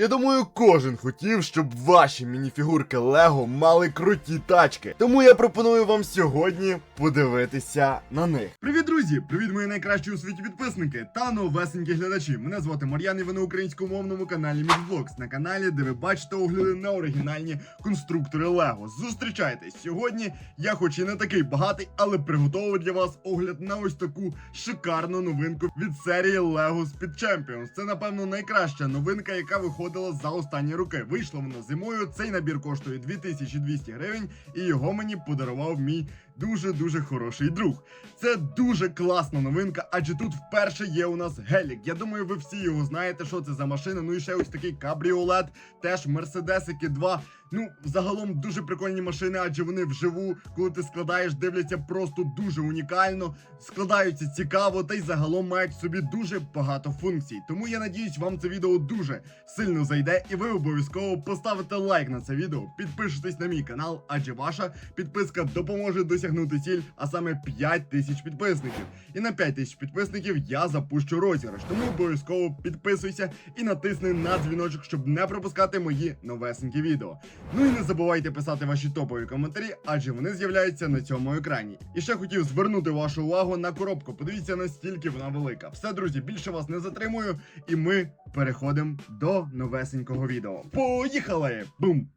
Я думаю, кожен хотів, щоб ваші мініфігурки Лего мали круті тачки. Тому я пропоную вам сьогодні подивитися на них. Привіт, друзі! Привіт, мої найкращі у світі підписники та новесенькі глядачі. Мене звати Мар'ян і ви на українськомовному каналі Мідблокс, на каналі, де ви бачите огляди на оригінальні конструктори Лего. Зустрічайтесь! Сьогодні я хоч і не такий багатий, але приготував для вас огляд на ось таку шикарну новинку від серії Lego Speed Champions. Це, напевно, найкраща новинка, яка виходила за останні роки. Вийшла вона зимою. Цей набір коштує 2200 гривень, і його мені подарував мій дуже дуже хороший друг. Це дуже класна новинка, адже тут вперше є у нас гелік. Я думаю, ви всі його знаєте, що це за машина. Ну і ще ось такий кабріолет, теж Мерседесики 2. Ну, загалом дуже прикольні машини, адже вони вживу, коли ти складаєш, дивляться просто дуже унікально, складаються цікаво, та й загалом мають в собі дуже багато функцій. Тому я надіюсь, вам це відео дуже сильно зайде, і ви обов'язково поставите лайк на це відео, підпишитесь на мій канал, адже ваша підписка допоможе досягнути ціль, а саме 5 тисяч підписників. І на 5 тисяч підписників я запущу розіграш. Тому обов'язково підписуйся і натисни на дзвіночок, щоб не пропускати мої новесенькі відео. Ну і не забувайте писати ваші топові коментарі, адже вони з'являються на цьому екрані. І ще хотів звернути вашу увагу на коробку. Подивіться, наскільки вона велика. Все, друзі, більше вас не затримую, і ми переходимо до новесенького відео. Поїхали! Бум!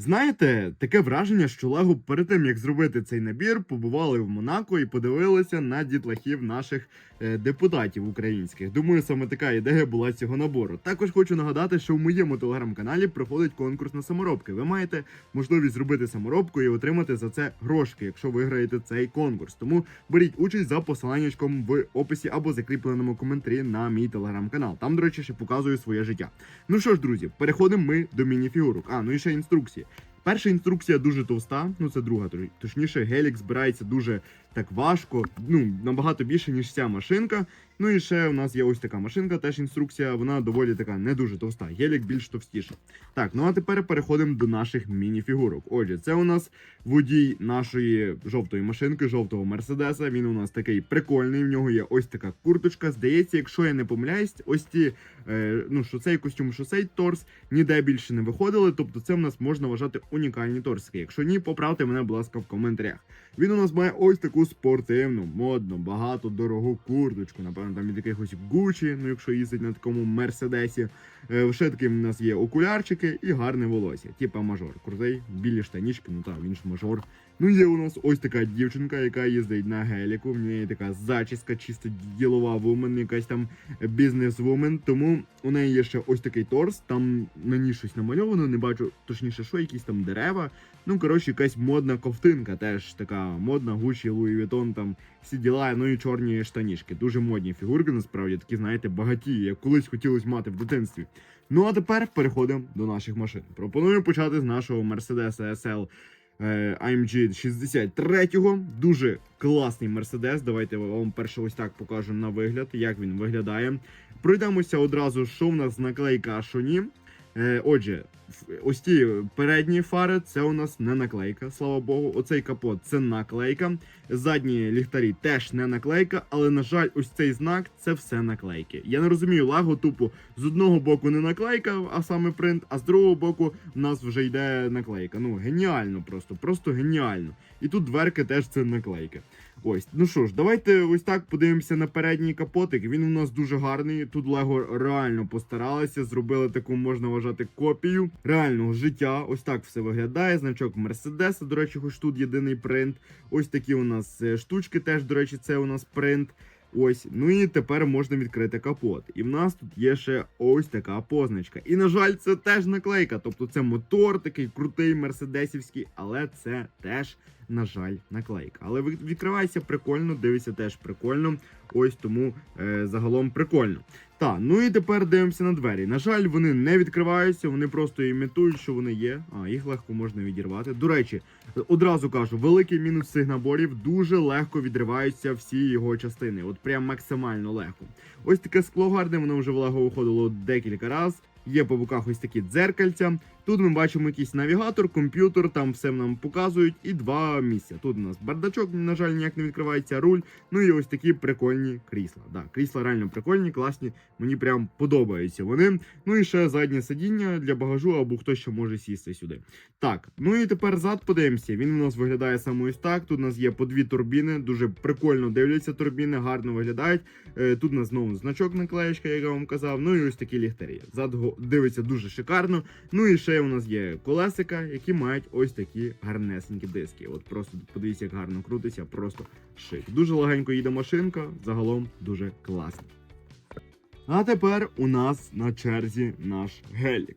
Знаєте, таке враження, що Лего перед тим як зробити цей набір, побували в Монако і подивилися на дітлахів наших е, депутатів українських. Думаю, саме така ідея була цього набору. Також хочу нагадати, що в моєму телеграм-каналі проходить конкурс на саморобки. Ви маєте можливість зробити саморобку і отримати за це грошки, якщо виграєте цей конкурс. Тому беріть участь за посиланнячком в описі або закріпленому коментарі на мій телеграм-канал. Там, до речі, ще показую своє життя. Ну що ж, друзі, переходимо ми до мініфігурок. А ну і ще інструкції. Перша інструкція дуже товста, ну це друга, точніше, гелік збирається дуже так важко, ну набагато більше, ніж ця машинка. Ну і ще у нас є ось така машинка, теж інструкція, вона доволі така не дуже товста. Гелік більш товстіша. Так, ну а тепер переходимо до наших мініфігурок. Отже, це у нас водій нашої жовтої машинки, жовтого мерседеса. Він у нас такий прикольний. В нього є ось така курточка. Здається, якщо я не помиляюсь, ось ті, е, ну що цей костюм, що цей торс ніде більше не виходили. Тобто, це в нас можна вважати унікальні торски. Якщо ні, поправте мене, будь ласка, в коментарях. Він у нас має ось таку спортивну, модну, багато дорогу курточку. Напевно, там від якихось Гучі, ну якщо їздить на такому мерседесі. Е, Ще таким в нас є окулярчики і гарне волосся. Типа мажор. Крутий, білі штанішки, ну так, він ж мажор. Ну є у нас ось така дівчинка, яка їздить на геліку. В неї така зачіска, чисто ділова вумен, якась там бізнес-вумен. Тому у неї є ще ось такий торс. Там на ній щось намальовано, не бачу точніше, що якісь там дерева. Ну, коротше, якась модна ковтинка, теж така модна, Гучі, Луї Вітон, там всі діла, ну і чорні штанішки. Дуже модні фігурки, насправді, такі, знаєте, багаті, як колись хотілося мати в дитинстві. Ну а тепер переходимо до наших машин. Пропоную почати з нашого Mercedes SL AMG 63. Дуже класний Мерседес. Давайте вам перше ось так покажу на вигляд, як він виглядає. Пройдемося одразу, що в нас наклейка, а що ні. Е, отже, ось ті передні фари це у нас не наклейка, слава Богу. Оцей капот це наклейка. Задні ліхтарі теж не наклейка, але на жаль, ось цей знак це все наклейки. Я не розумію, лаго тупо з одного боку не наклейка, а саме принт, а з другого боку в нас вже йде наклейка. Ну геніально просто, просто геніально. І тут дверки теж це наклейки. Ось, ну що ж, давайте ось так подивимося на передній капотик. Він у нас дуже гарний. Тут Лего реально постаралися, зробили таку, можна вважати, копію реального життя. Ось так все виглядає. Значок Мерседеса, до речі, хоч тут єдиний принт. Ось такі у нас е, штучки, теж, до речі, це у нас принт. Ось, ну і тепер можна відкрити капот. І в нас тут є ще ось така позначка. І на жаль, це теж наклейка. Тобто це мотор такий крутий мерседесівський, але це теж, на жаль, наклейка. Але від- відкривається прикольно, дивиться теж прикольно. Ось тому е, загалом прикольно. Так, ну і тепер дивимося на двері. На жаль, вони не відкриваються, вони просто імітують, що вони є. А, їх легко можна відірвати. До речі, одразу кажу, великий мінус цих наборів дуже легко відриваються всі його частини. От прям максимально легко. Ось таке скло гарне, воно вже в Лего виходило декілька разів. Є по боках ось такі дзеркальця. Тут ми бачимо якийсь навігатор, комп'ютер, там все нам показують, і два місця. Тут у нас бардачок, на жаль, ніяк не відкривається, руль. Ну і ось такі прикольні крісла. Да, крісла реально прикольні, класні. Мені прям подобаються вони. Ну і ще заднє сидіння для багажу, або хтось ще може сісти сюди. Так, ну і тепер зад подивимося. Він у нас виглядає саме ось так. Тут у нас є по дві турбіни, дуже прикольно дивляться турбіни, гарно виглядають. Е, тут у нас знову значок наклеєчка, як я вам казав. Ну і ось такі ліхтарі. Зад дивиться дуже шикарно. Ну і ще у нас є колесика, які мають ось такі гарнесенькі диски. От просто подивіться, як гарно крутиться, просто шик. Дуже легенько їде машинка, загалом дуже класно. А тепер у нас на черзі наш гелік.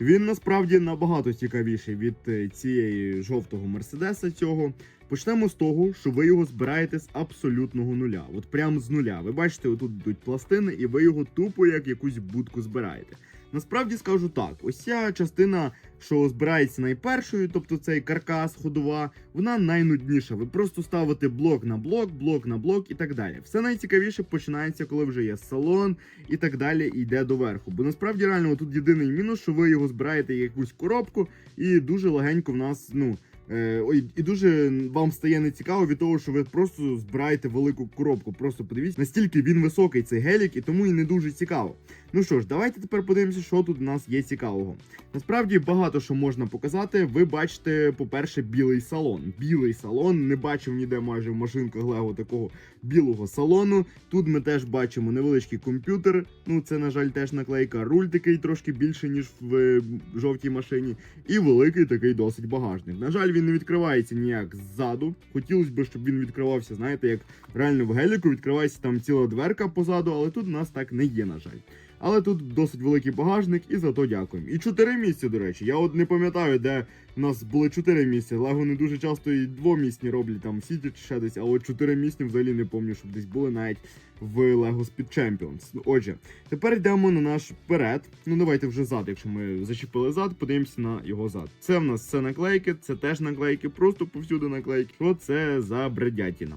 Він насправді набагато цікавіший від е, цієї жовтого мерседеса цього. Почнемо з того, що ви його збираєте з абсолютного нуля. От прям з нуля. Ви бачите, отут йдуть пластини, і ви його тупо як якусь будку збираєте. Насправді скажу так: ось ця частина, що збирається найпершою, тобто цей каркас, ходова, вона найнудніша. Ви просто ставите блок на блок, блок на блок і так далі. Все найцікавіше починається, коли вже є салон і так далі, і йде доверху. Бо насправді реально тут єдиний мінус, що ви його збираєте як якусь коробку, і дуже легенько в нас, ну. Е, ой, і дуже вам стає нецікаво від того, що ви просто збираєте велику коробку. Просто подивіться, настільки він високий цей гелік, і тому і не дуже цікаво. Ну що ж, давайте тепер подивимося, що тут у нас є цікавого. Насправді багато що можна показати. Ви бачите, по-перше, білий салон. Білий салон. Не бачив ніде майже в машинках Лего такого білого салону. Тут ми теж бачимо невеличкий комп'ютер. Ну це, на жаль, теж наклейка. Руль такий трошки більший, ніж в е, жовтій машині. І великий такий досить багажник. На жаль, він не відкривається ніяк ззаду. Хотілося б, щоб він відкривався, знаєте, як реально в геліку відкривається там ціла дверка позаду, але тут у нас так не є, на жаль. Але тут досить великий багажник, і за то дякуємо. І чотири місця, до речі. Я от не пам'ятаю, де у нас були чотири місця. Лего не дуже часто і двомісні роблять там в Сіті чи ще десь, а от чотири місні взагалі не пам'ятаю, щоб десь були навіть в Lego Speed Champions. Ну, Отже, тепер йдемо на наш вперед. Ну давайте вже зад, якщо ми зачепили зад, подивимося на його зад. Це в нас все наклейки, це теж наклейки, просто повсюди наклейки. Що це за бредятіна?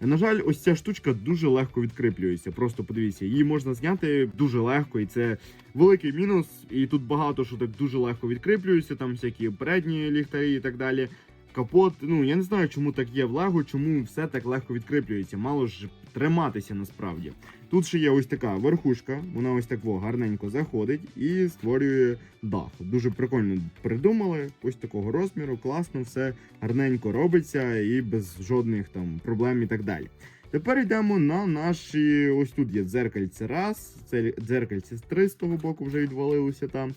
На жаль, ось ця штучка дуже легко відкриплюється. Просто подивіться, її можна зняти дуже легко, і це великий мінус. І тут багато що так дуже легко відкриплюється, там всякі передні ліхтарі і так далі. Капот, ну я не знаю, чому так є в Лего, чому все так легко відкриплюється. Мало ж триматися насправді. Тут ще є ось така верхушка, вона ось так во, гарненько заходить і створює дах. Дуже прикольно придумали, ось такого розміру, класно, все гарненько робиться і без жодних там проблем і так далі. Тепер йдемо на наші. Ось тут є дзеркальце раз, це дзеркальце з три з того боку вже відвалилося там.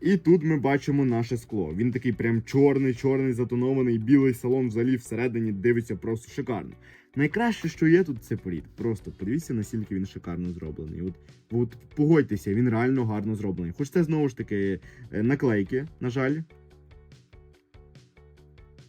І тут ми бачимо наше скло. Він такий прям чорний, чорний, затонований, білий салон взагалі всередині дивиться просто шикарно. Найкраще, що є тут, це політ. Просто подивіться, наскільки він шикарно зроблений. От, от погодьтеся, він реально гарно зроблений. Хоч це знову ж таки е, наклейки, на жаль.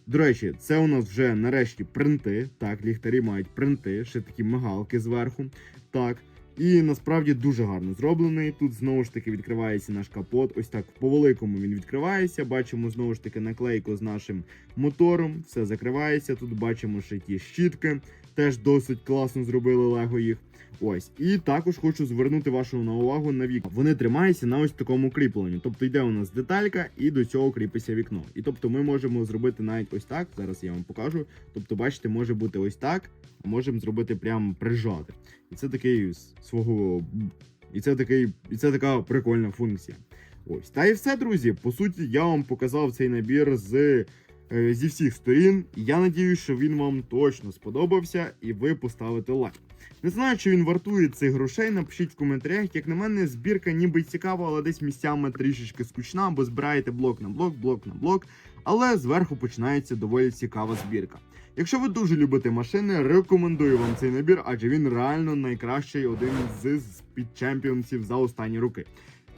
До речі, це у нас вже нарешті принти. Так, ліхтарі мають принти, ще такі мигалки зверху. Так. І насправді дуже гарно зроблений. Тут знову ж таки відкривається наш капот. Ось так по великому він відкривається. Бачимо знову ж таки наклейку з нашим мотором. Все закривається. Тут бачимо ще ті щітки. Теж досить класно зробили Лего їх. Ось. І також хочу звернути вашу на увагу на вікна. Вони тримаються на ось такому кріпленні. Тобто йде у нас деталька, і до цього кріпиться вікно. І тобто ми можемо зробити навіть ось так. Зараз я вам покажу. Тобто, бачите, може бути ось так, а можемо зробити прям прижати. І це такий свого. І це такий, і це така прикольна функція. Ось. Та і все, друзі. По суті, я вам показав цей набір з. Е, Зі всіх сторін, я надію, що він вам точно сподобався, і ви поставите лайк. Не знаю, чи він вартує цих грошей. Напишіть в коментарях. Як на мене, збірка ніби цікава, але десь місцями трішечки скучна, бо збираєте блок на блок, блок на блок. Але зверху починається доволі цікава збірка. Якщо ви дуже любите машини, рекомендую вам цей набір, адже він реально найкращий один з спідчемпіонсів за останні роки.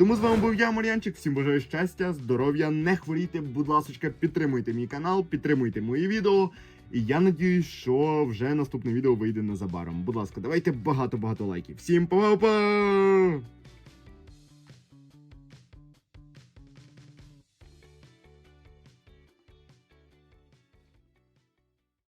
Тому з вами був я, Мар'янчик. Всім бажаю щастя, здоров'я, не хворійте, будь ласка, підтримуйте мій канал, підтримуйте мої відео. І я надіюсь, що вже наступне відео вийде незабаром. Будь ласка, давайте багато-багато лайків. Всім па-па!